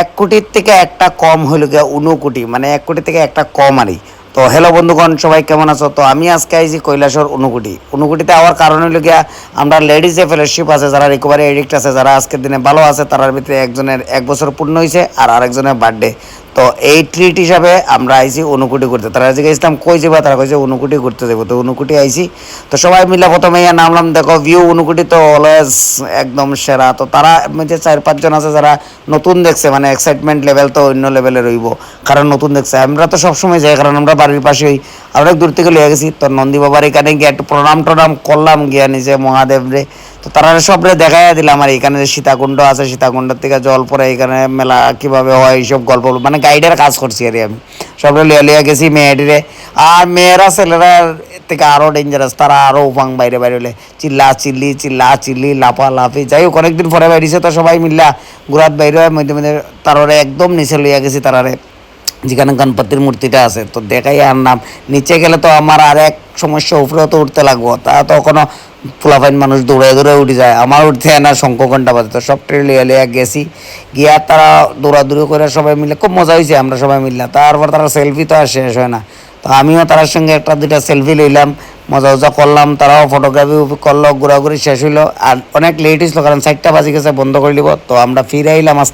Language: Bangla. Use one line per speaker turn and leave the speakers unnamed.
এক কোটির থেকে একটা কম হইল গিয়া কোটি মানে এক কোটি থেকে একটা কম আরই তো হ্যালো বন্ধুগণ, সবাই কেমন আছো? তো আমি আজকে আইছি কৈলাসর অনুকুটি অনুকুটিতে আওয়ার কারণ হইল গিয়া আমরা লেডিজ এ ফেলোশিপ আছে, যারা রিকভারি এডিক্ট আছে, যারা আজকের দিনে ভালো আছে তার ভিতরে একজনের এক বছর পূর্ণ হয়েছে আর আরেকজনের বার্থডে তো এই ট্রিট হিসাবে আমরা আইছি অনুকুটি করতে। তারা আজকে ইসলাম কই যাবা? তারা কইছে অনুকুটি করতে যাব। তো অনুকুটি আইছি। তো সবাই মিলে প্রথমে ইয়া নামলাম, দেখো ভিউ অনুকুটি তো অলওয়েজ একদম সেরা। তো তারা মধ্যে চার, পাঁচজন আছে যারা নতুন দেখছে মানে এক্সাইটমেন্ট লেভেল তো অন্য লেভেলে রইব, কারণ নতুন দেখছে। আমরা তো সবসময় যাই, কারণ আমরা বাড়ির পাশেই। অনেক দূর থেকে লিয়ে গেছি। তো নন্দী বাবার এখানে গিয়ে একটু প্রণাম টনাম করলাম গিয়া নিজে, মহাদেব রে। তো তারা সবরে দেখাই দিলাম আর এখানে যে সীতাকুণ্ড আছে সীতাকুণ্ড থেকে জল পড়ে এখানে মেলা কীভাবে হয়, এইসব গল্প। মানে গাইডের কাজ করছি আর আমি। সবরে লিয়া লিয়া গেছি মেয়েটিরে। আর মেয়েরা, ছেলেরা থেকে আরও ডেঞ্জারাস তারা আরও উপাং বাইরে বাইরে হলে চিল্লা, চিল্লি চিল্লা, চিল্লি লাফা লাফি যাই হোক, অনেকদিন পরে বাইরেছে তো সবাই মিল্লা গুড়াত বাইরে হয়, মধ্যে মধ্যে তারারে একদম নিচে লইয়া গেছি তারারে। যেখানে গণপতির মূর্তিটা আছে, তো দেখাই আর নাম। নিচে গেলে তো আমার আর এক সমস্যা উপরেও তো উঠতে লাগবো। তা তো কোনো ফুলাফাইন মানুষ দৌড়ে দৌড়ে উঠে যায়। আমার উঠতে না শঙ্খ ঘণ্টা বাজে। তো সব ট্রেন লিয়ে লিয়ে গেছি। গিয়া তারা দৌড়াদৌড়ি করে সবাই মিলে, খুব মজা হয়েছে আমরা সবাই মিললাম তারপর তারা সেলফি তো আর শেষ হয় না। তো আমিও তার সঙ্গে একটা দুইটা সেলফি লইলাম। মজা মজা করলাম, তারাও ফটোগ্রাফি করল, ঘোরাঘুরি শেষ হইল। আর অনেক লেট হয়েছিল কারণ সাইডটা বাজি গেছে, বন্ধ করে দিব। তো আমরা ফিরে আইলাম আস্তে